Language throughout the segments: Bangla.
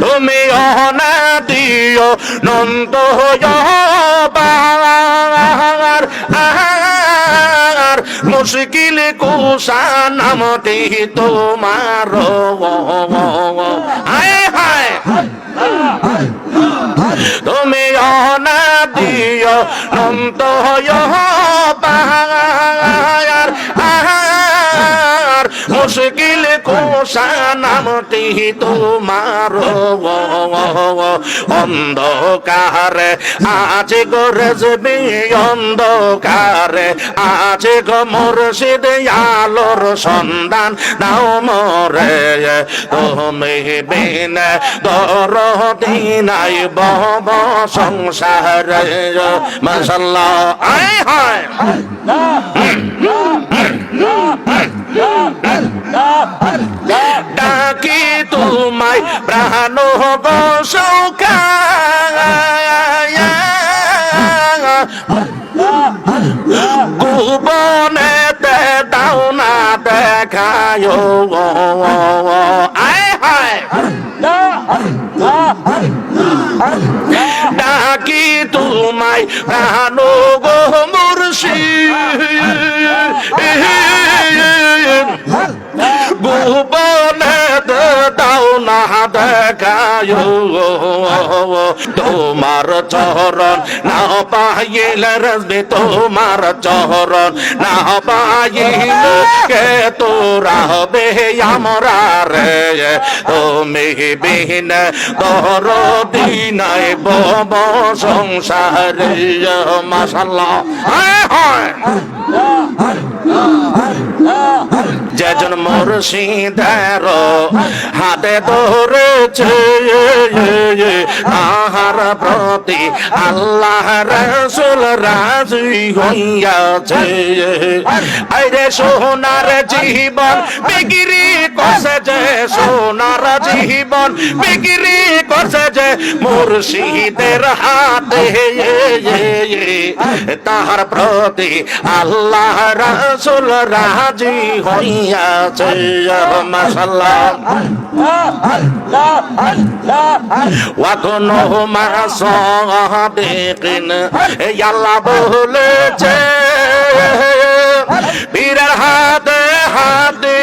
তুমি অনাদিও নন্দ পার আর মুশকিল কুষা নামটি তোমার। হায় হায়। তুমি অনাদিও নন্দ পার আর মুশকিল কোষা নামটি তোমার। অন্ধকারে আছে গো রেজবি অন্ধকারে আছে গো মুর্শিদ আলোর সন্ধান নাও মরে। তুমি বিন দরদি নাই বব সংসারে। মাশাল্লাহ। আয় হায়। তোমায় প্রাণ বসৌকা গোপনেতে দাও না দেখায়। আয় হায়। ডাকি তোমায় প্রাণ গো মুর্শিদ। দেখায় তোমার চরণ না পাইলে রসবে তোমার চরণ না পাইলে কে তোরা হবে আমরা রে তুমি বিহীন তোর দিনাই বব সংসারে মাসাল্লাহ হায় হায় যেজন মুর্শিদের হাতে ধরেছে আহার প্রতি আল্লাহ রসুল রাজি হইয়াছে। আরে সোনার জীবন, বিক্রি করছে যে সোনার জীবন করছে যে মুর্শিদের হাতে তাহার প্রতি আল্লাহ রসুল রাজি হইয়াছে মাসাল্লাহ ওয়াকুনো মা সাদিকিন আল্লাহ বলেছে বীরের হাতে হাতে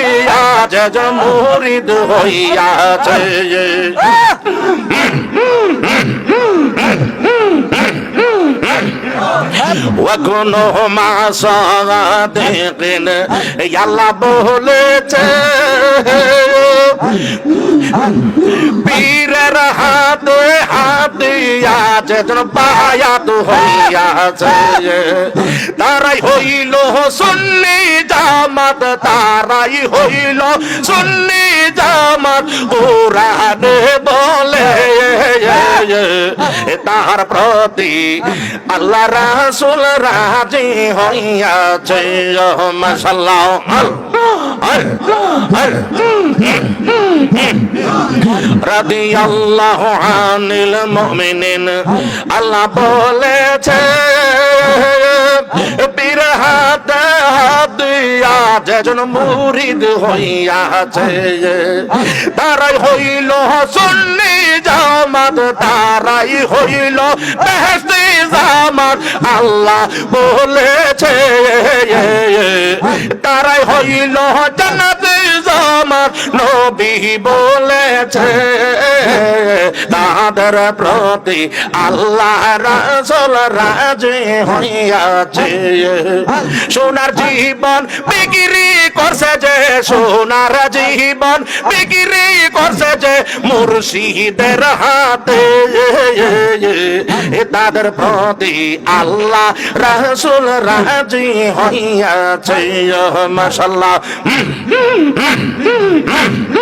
আজ মুরিদ হইয়াছে। ওয়াকুনো মা দেখেন ইয়াল্লা বলেছে। পীরের আছে যেন পায়াত হইয়াছে। তারাই হইল সুন্নি জামাত, তারাই হইল সুন্নি জামাত। কোরআনে বলে তাহার প্রতি আল্লাহ রাসুল রাজি হইয়াছে। মাসাল্লাহ রাদি আল্লাহ আনিল মুমিনিন। আল্লাহ বলেছে যেজন মুরিদ হইয়াছে। তারাই হইল সুন্নি জামাত, তারাই হইল বেহেস্তি জামাত। আল্লাহ বলেছে, তারাই হইল জান্নাতি নবী বলেছে তাদের প্রতি আল্লাহ রাসূল রাজি হইয়াছে। সোনার জীবন বিক্রি করছে যে, সোনার জীবন বিক্রি করছে যে, মুর্শিদের হাতে। তাদের প্রতি আল্লাহ রাসূল রাজি হইয়াছে। মাশাল্লাহ